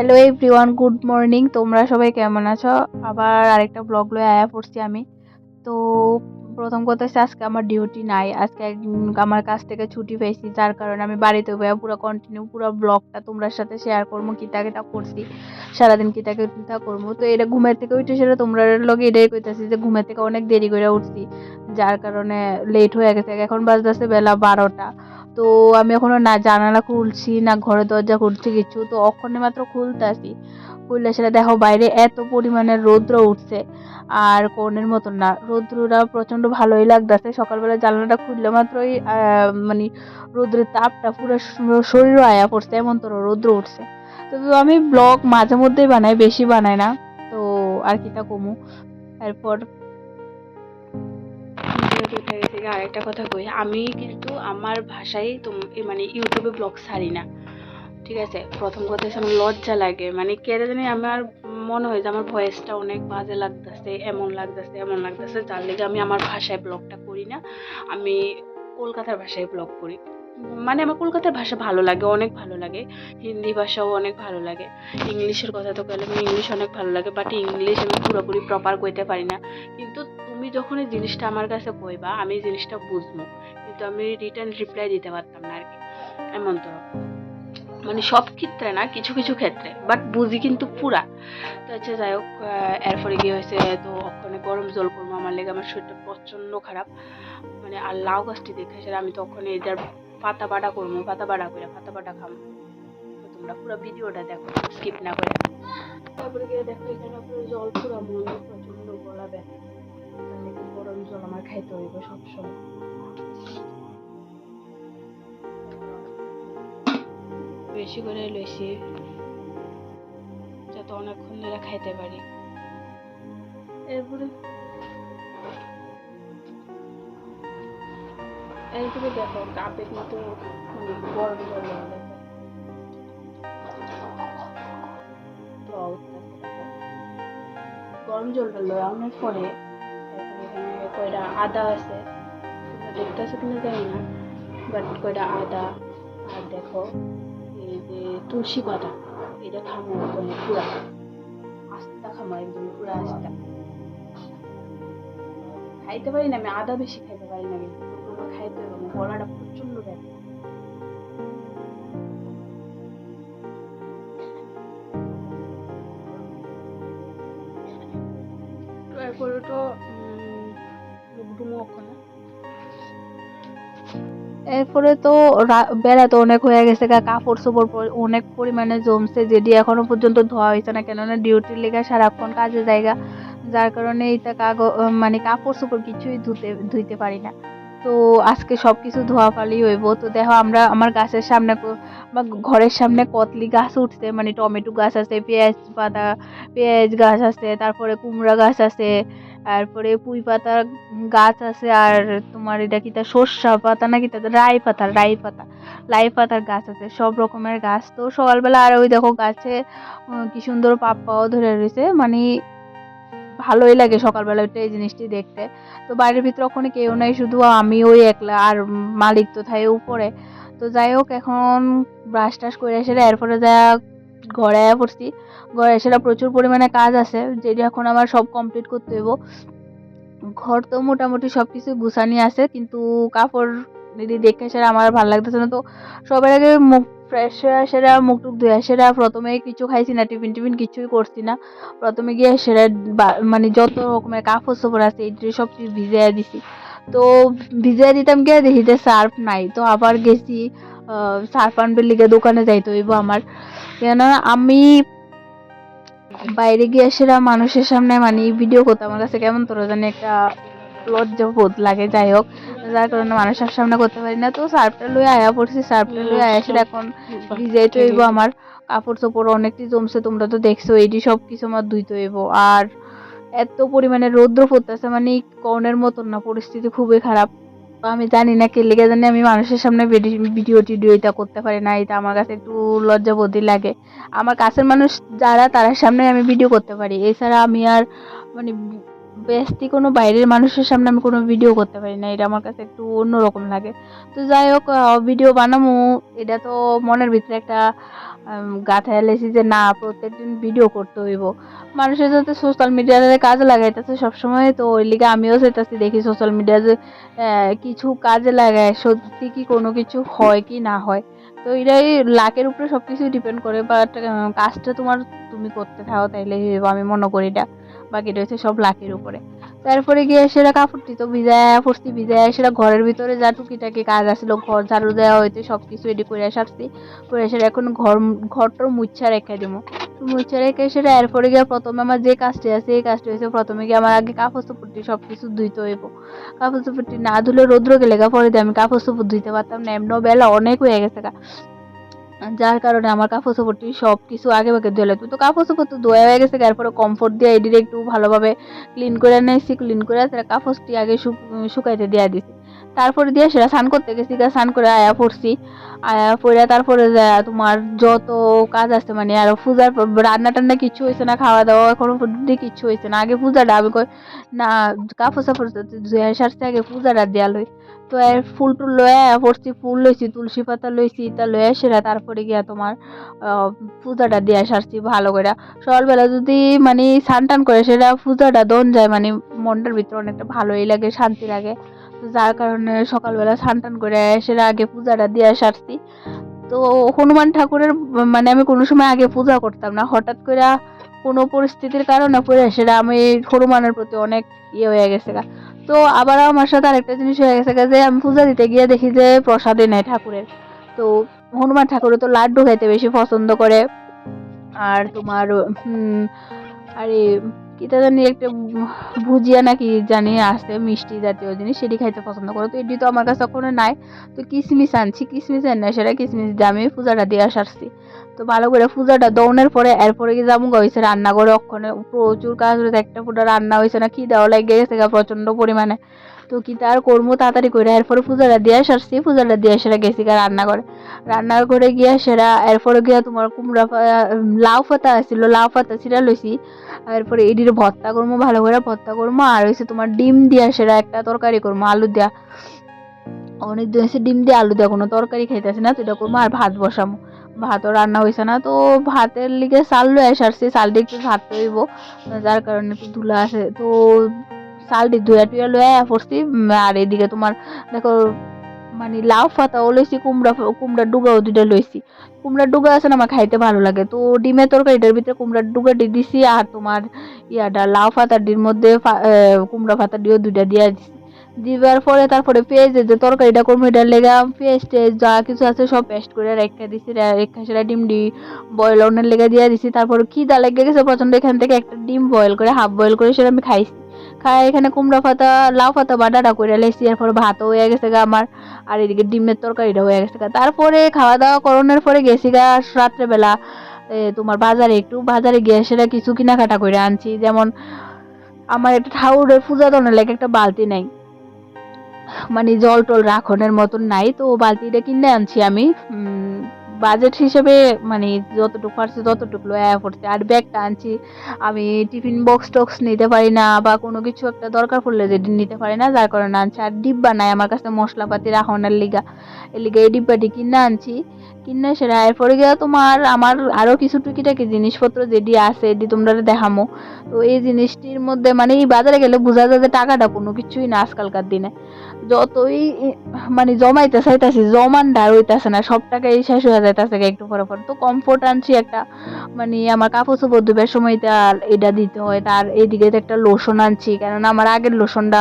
Hello everyone good morning তোমরা সবাই কেমন আছো? আবার আরেকটা ব্লগ লয়ে আয়া পড়ছি আমি। তো প্রথম কথা হচ্ছে, আজকে আমার ডিউটি নাই। আজকে আমার কাছ থেকে ছুটি পেয়েছি, যার কারণে আমি বাড়িতে বয়ে পুরো কন্টিনিউ পুরো ব্লগটা তোমরা সাথে শেয়ার করব কিতা কিতা করছি সারাদিন কিতা কিতা করব। তো এটা ঘুমের থেকে উঠে সেটা তোমরা লগে এটাই কইতাছি যে ঘুমের থেকে অনেক দেরি করে উঠছি, যার কারণে লেট হয়ে গেছে। এখন বাজতেছে বেলা বারোটা। তো আমি এখনও না জানালা খুলছি, না ঘরের দরজা খুলছি, কিছু তো অক্ষণে মাত্র খুলতে আসি। খুললে সেটা দেখো বাইরে এত পরিমাণে রৌদ্র উঠছে, আর কোনের মতন না। রৌদ্রটা প্রচণ্ড ভালোই লাগতেছে। সকালবেলা জানালাটা খুললে মাত্রই মানে রৌদ্রের তাপটা পুরো শরীরও আয়া পড়ছে, এমন তোর রৌদ্র উঠছে। তো তো আমি ব্লগ মাঝে মধ্যেই বানাই, বেশি বানাই না। তো আর কিটা কমু। এরপর যেহেতু উঠে গেছে। গিয়ে আরেকটা কথা কই, আমি কিন্তু আমার ভাষায় মানে ইউটিউবে ব্লগ ছাড়ি না। ঠিক আছে? প্রথম কথা হচ্ছে আমার লজ্জা লাগে। মানে কেড়ে জানি আমার মনে হয় যে আমার ভয়েসটা অনেক বাজে লাগতেছে, এমন লাগতেছে এমন লাগতেছে। যার লেগে আমি আমার ভাষায় ব্লগটা করি না। আমি কলকাতার ভাষায় ব্লগ করি। মানে আমার কলকাতার ভাষা ভালো লাগে, অনেক ভালো লাগে। হিন্দি ভাষাও অনেক ভালো লাগে। ইংলিশের কথা তো গেলে ইংলিশ অনেক ভালো লাগে বাট ইংলিশ আমি পুরোপুরি প্রপার কইতে পারি না। কিন্তু তুমি যখন এই জিনিসটা আমার কাছে কইবা, আমি এই জিনিসটা বুঝব। কিন্তু আমি রিটার্ন রিপ্লাই দিতে পারতাম না আর কি এমন তো। মানে সব ক্ষেত্রে না, কিছু কিছু ক্ষেত্রে। বাট বুঝি কিন্তু পুরা। তো আচ্ছা যাই হোক এরপরে গিয়ে হয়েছে তো ওখানে গরম জল করব। আমার লেগে আমার শরীরটা প্রচণ্ড খারাপ। মানে আর লাউ গাছটি দেখে সেটা আমি তখন এটার পাতা বাটা করব, পাতা বাটা করে, পাতা বাটা খাব। তোমরা পুরো ভিডিওটা দেখো স্কিপ না করে। তারপরে গিয়ে দেখো, এখানে জল পুরো মনে প্রচণ্ড গলা ব্যথা। তার লেগে গরম জল আমার খাইতে হইব সবসময়। বেশি করে লইছি যাতে অনেকক্ষণ ধরে খাইতে পারি। এরপরে? এরপরে দেখো কাপে কিন্তু মানে গরম জল তো গরম জলটা লয় আনার পরে কয়টা আদা আছে। তোমরা দেখতেছো কিনা জানি না বাট কয়টা আদা। আর দেখো, এই যে তুলসী পাতা, এটা খামো ওখানে পুরা। আস্তা খামো একদম পুরা আস্তা। খাইতে পারি না, আমি আদা বেশি খাইতে পারি না, কিন্তু খাইতে হবে আমার গলাটা প্রচণ্ড ব্যথা। তো এরপরে তো বেলা তো অনেক হয়ে গেছে কাপড় চোপড় অনেক পরিমাণে জমছে, যেটি এখনও পর্যন্ত ধোয়া হয়েছে না, কেননা ডিউটির লেগে সারাক্ষণ কাজে জায়গা যার কারণে এইটা কাগ মানে কাপড় চোপড় কিছুই ধুতে ধুইতে পারি না। তো আজকে সব কিছু ধোয়া ফালি হইব। তো দেখো আমরা আমার গাছের সামনে আমার ঘরের সামনে কতলি গাছ উঠছে মানে টমেটো গাছ আছে, পেঁয়াজ পাতা পেঁয়াজ গাছ আছে, তারপরে কুমড়া গাছ আছে তারপরে পুঁই পাতা গাছ আছে আর তোমার এটা কি তা সর্ষা পাতা নাকি তা রাই পাতা রাই পাতা লাই পাতার গাছ আছে, সব রকমের গাছ। তো সকালবেলা আর ওই দেখো গাছে কি সুন্দর পাপ্পাও ধরে রয়েছে মানে ভালোই লাগে সকালবেলা ওইটা এই জিনিসটি দেখতে। তো বাড়ির ভিতরে ওখানে কেউ নাই, শুধু আমি ওই একলা আর মালিক তো থাকে উপরে। তো যাই হোক, এখন ব্রাশ টাশ করে এসে এরপরে যা ঘরে আয়া পড়ছি। ঘরে এসে প্রচুর পরিমাণে কাজ আছে, যেটি এখন আমার সব কমপ্লিট করতে হইব। ঘর তো মোটামুটি সব কিছু গুছানি আছে, কিন্তু কাপড় যদি দেখে সেটা আমার ভালো লাগতেছে না। তো সবার আগে মুখ ফ্রেশ হয়ে সেরা মুখ টুক ধুয়ে সেরা প্রথমে কিছু খাইছি না, টিফিন টিফিন কিছুই করছি না। প্রথমে গিয়ে সেরা মানে যত রকমের কাপড় চোপড় আছে, এই সব কিছু ভিজাইয়া দিছি। তো ভিজাইয়া দিতাম গিয়ে দেখি যে সার্ফ নাই, তো আবার গেছি সার্ফ আনবার লিগে দোকানে যাইতে হইব আমার। কেননা আমি বাইরে গিয়ে সেরা মানুষের সামনে মানে ভিডিও করতে আমার কাছে কেমন তোর জানি একটা লজ্জা বোধ লাগে, যাই হোক। যার কারণে মানুষের সামনে করতে পারি না। তো সার্ফটা লয়ে আয়া পড়ছি, সার্ফটা লয়ে আয়া সেটা এখন ভিজাইতে হইব আমার। কাপড় চোপড় অনেকটি জমছে, তোমরা তো দেখছ এটি সব কিছু আমার ধুইতে হইব। আর এত পরিমাণে রৌদ্র পড়তেছে মানে কনের মতন না, পরিস্থিতি খুবই খারাপ। তো আমি জানি না কে লেগে জানি আমি মানুষের সামনে ভিডিও টিডিও এটা করতে পারি না, এটা আমার কাছে একটু লজ্জাবোধই লাগে। আমার কাছের মানুষ যারা, তার সামনে আমি ভিডিও করতে পারি। এছাড়া আমি আর মানে বেস্তি কোনো বাইরের মানুষের সামনে আমি কোনো ভিডিও করতে পারি না, এটা আমার কাছে একটু অন্যরকম লাগে। তো যাই হোক ভিডিও বানামো, এটা তো মনের ভিতরে একটা গাথা এলেছি যে না, প্রত্যেকদিন ভিডিও করতে হইব। মানুষের যাতে সোশ্যাল মিডিয়াতে কাজে লাগাইতেছে সবসময়, তো ওই লিগে আমিও চাইতেছি দেখি সোশ্যাল মিডিয়া যে কিছু কাজে লাগায়, সত্যি কি কোনো কিছু হয় কি না হয়। তো এটাই লাকের উপরে সব কিছু ডিপেন্ড করে বাট কাজটা তোমার তুমি করতে থাকো, তাইলে আমি মনে করি এটা। বাকিটা হচ্ছে সব লাকের উপরে। তারপরে গিয়ে সেটা কাপড়টি তো ভিজায় পড়ছি ভিজায় সেটা ঘরের ভিতরে যা টুকিটাকি কাজ আসলো ঘর ঝাড়ু দেওয়া হইতে সব কিছু রেডি করে সারছি। করে সেটা এখন ঘর ঘরটার মুচ্ছা রেখে দেবো। মুচ্ছা রেখে সেটা এরপরে গিয়ে প্রথমে আমার যে কাজটি আছে, এই কাজটি হয়েছে প্রথমে গিয়ে আমার আগে কাপড় চোপড়টি সব কিছু ধুইতে হইব। কাপড় চোপড়টি না ধুলে রৌদ্র গেলে গা পরে আমি কাপড় চোপড় ধুইতে পারতাম না এমন বেলা অনেক হয়ে গেছে গা। যার কারণে আমার কাপড় চোপড়টি সব কিছু আগে ভাগে ধুয়ে লাগবে। তো কাপড় চোপড় তো ধোয়া হয়ে গেছে, তারপরে কমফোর্ট দিয়ে এডিরে একটু ভালোভাবে ক্লিন করে নিয়েছি ক্লিন করে তারা কাপড়টি আগে শুক- শুকাইতে দিয়ে দিছি। তারপরে দিয়ে সেটা স্নান করতে গেছি স্নান করে আয়া পড়ছি। আয়া পড়ে তারপরে তোমার যত কাজ আছে মানে আর পূজার রান্না টান্না কিচ্ছু হয়েছে না খাওয়া দাওয়া এখনও পর্যন্ত কিচ্ছু হয়েছে না। আগে পূজাটা আমি কই, না কাপড় চাপড় ধুয়ে সারছে আগে পূজাটা দেয়া লই। তো এর ফুল টুল লয়ে আয়া পড়ছি, ফুল লইছি, তুলসী পাতা লইছি তা লয়ে সেরা তারপরে গিয়া তোমার পূজাটা দিয়া সারছি ভালো করে সকালবেলা যদি মানে স্নান টান করে সেটা পূজাটা দন যায় মানে মনটার ভিতরে অনেকটা ভালোই লাগে, শান্তি লাগে। যার কারণে সকালবেলা স্নান করে সেটা আগে পূজাটা দিয়া সারছি। তো হনুমান ঠাকুরের মানে আমি কোনো সময় আগে পূজা করতাম না। হঠাৎ করে কোনো পরিস্থিতির কারণে পরে সেটা আমি হনুমানের প্রতি অনেক ইয়ে হয়ে গেছে গা। তো আবার আমার সাথে আরেকটা জিনিস হয়ে গেছে যে আমি পূজা দিতে গিয়ে দেখি যে প্রসাদে নেয় ঠাকুরের। তো হনুমান ঠাকুরের তো লাড্ডু খাইতে বেশি পছন্দ করে। আর তোমার আরে কিটা জানি একটা ভুজিয়া নাকি জানি আছে মিষ্টি জাতীয় জিনিস, সেটি খাইতে পছন্দ করে। তো এটি তো আমার কাছে ওখানে নাই। তো কিসমিস আনছি আন না সেটা কিসমিস দিয়ে আমি পূজাটা দিয়ে সারছি। তো ভালো করে পূজাটা দৌনের পরে, এরপরে কি যাব হয়েছে রান্না করে ওখানে প্রচুর কাজ হয়েছে একটা ফুটা রান্না হয়েছে না কি দেওয়া লাগে গেছে গা প্রচণ্ড পরিমাণে। তো কি তার কর্ম তাড়াতাড়ি করে? এরপরে পূজাটা দিয়ে সারছি, পূজাটা দিয়ে সেরা গেছি গা রান্না করে রান্না করে গিয়া সেরা এরপরে গিয়া তোমার কুমড়া লাউ পাতা আসছিল লাউ পাতা সেটা লইছি। এরপরে এডির ভর্তা করব, ভালো করে ভর্তা করব, আর হয়েছে তোমার ডিম দিয়া সেটা একটা তরকারি করব, আলু দিয়া। অনেক দিন হয়েছে ডিম দিয়ে আলু দিয়া কোনো তরকারি খাইতেছি না তো এটা করব আর ভাত বসামো ভাতও রান্না হয়েছে না, তো ভাতের লিগে চাল লয়ে সারছি চালটি একটু ভাত হইব যার কারণে একটু ধুলা আছে, তো চালটি ধুয়া টুয়া লয়ে পড়ছি আর এদিকে তোমার দেখো মানে লাউ পাতাও লইছি, কুমড়া কুমড়ার ডুগাও দুইটা লইছি। কুমড়ার ডুগা আছে না আমার খাইতে ভালো লাগে। তো ডিমের তরকারিটার ভিতরে কুমড়ার ডুগাটি দিছি আর তোমার ইয়াটা লাউ পাতাটির মধ্যে কুমড়া দিয়েও দুইটা দিয়া দিছি। দিবার পরে তারপরে পেঁয়াজের যে তরকারিটা করব, এটার লেগা পেঁয়াজ টেস্ট যা কিছু আছে সব পেস্ট করে রেখে দিছি রেখে সেটা ডিম ডি বয়েল অনের লেগে দিয়ে দিছি। তারপরে খিদা লেগে গেছে প্রচণ্ড এখান থেকে একটা ডিম বয়েল করে হাফ বয়েল করে সেটা আমি খাইছি। খাই এখানে কুমড়া পাতা লাউ পাতা বাটাটা করে লেছি, এরপর ভাতও হয়ে গেছে গা আমার, আর এদিকে ডিমের তরকারিটা হয়ে গেছে গা। তারপরে খাওয়া দাওয়া করোনার পরে গেছি গা রাত্রেবেলা তোমার বাজারে, একটু বাজারে গিয়ে সেটা কিছু কেনাকাটা করে আনছি, যেমন আমার একটা ঠাউরের পূজা দনের লেগে একটা বালতি নাই। মানে জল টল রাখনের মতন নাই, তো বালতিটা কিনে আনছি আমি বাজেট হিসেবে মানে যতটুকু পারছি ততটুকু লয়া পড়ছে। আর ব্যাগটা আনছি, আমি টিফিন বক্স টক্স নিতে পারি না বা কোনো কিছু একটা দরকার পড়লে যেটি নিতে পারি না, যার কারণে আনছি। আর ডিব্বা নাই, আমার কাছে মশলাপাতি রাখনের লিগা। এর লিগা এই ডিব্বাটি কিনে আনছি। কিনে সেটা এরপরে গিয়ে তোমার, আমার আরও কিছু টুকিটাকি জিনিসপত্র যেটি আছে, এটি তোমরা দেখামো। তো এই জিনিসটির মধ্যে মানে এই বাজারে গেলে বোঝা যায় যে টাকাটা কোনো কিছুই না আজকালকার দিনে। যতই মানে জমাইতে চাইতাছি, জমানটা আর হইতাছে না, সব টাকাই শেষ হয়ে যাইতাছে একটু পরে পরে। তো কমফোর্ট আনছি একটা মানে আমার কাপড় চোপড় ধুবার সময় এটা দিতে হয়। তার এইদিকে একটা লোশন আনছি কেননা আমার আগের লোশনটা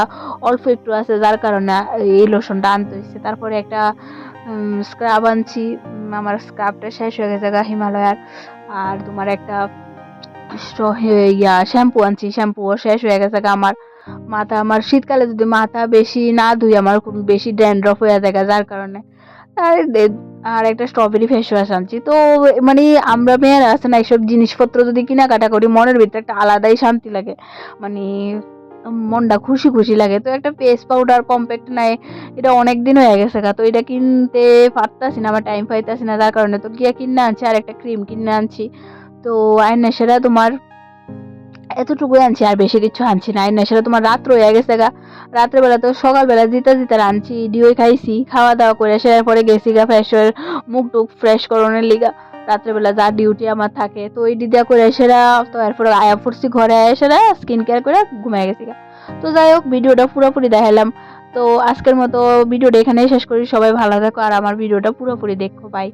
অল্প একটু আছে যার কারণে এই লোশনটা আনতে হয়েছে। তারপরে একটা স্ক্রাব আনছি আমার স্ক্রাবটা শেষ হয়ে গেছে গা হিমালয়ার। আর তোমার একটা ইয়া শ্যাম্পু আনছি শ্যাম্পুও শেষ হয়ে গেছে গা আমার। মাথা আমার শীতকালে যদি মাথা বেশি না ধুই আমার খুব বেশি ড্যান্ড্রফ হয়ে গা, যার কারণে। আর একটা স্ট্রবেরি ফেস ওয়াশ আনছি। তো মানে আমরা মেয়েরা আছে না, এইসব জিনিসপত্র যদি কেনাকাটা করি, মনের ভিতরে একটা আলাদাই শান্তি লাগে। মানে মনটা খুশি খুশি লাগে। তো একটা পেস্ট পাউডার কম্প্যাক্ট নাই, এটা অনেক দিন হয়ে গেছে গা। তো এটা কিনতে পারতাছি না, আমার টাইম পাইতাছি না। তার কারণে তো গিয়ে কিনে আনছি আর একটা ক্রিম কিনে আনছি। তো আইনে সেটা তোমার এতটুকুই আনছি, আর বেশি কিছু আনছি না। না, সেটা তোমার রাত্র হয়ে গেছে গা। রাত্রেবেলা তো সকালবেলা জিতে জিতা রাঁধছি, ডিওই খাইছি খাওয়া দাওয়া করে সেটার পরে গেছি গা ফ্রেশ হয়ে মুখ টুক ফ্রেশ করানোর লিগা। রাত্রেবেলা যা ডিউটি আমার থাকে, তো ওই দিদা করে সেরা, তো এরপরে আয়া পড়ছি ঘরে, আয়া সেরা স্কিন কেয়ার করে ঘুমিয়ে গেছি গা। তো যাই হোক, ভিডিওটা পুরোপুরি দেখালাম। তো আজকের মতো ভিডিওটা এখানেই শেষ করি। সবাই ভালো থাকো, আর আমার ভিডিওটা পুরোপুরি দেখো। বাই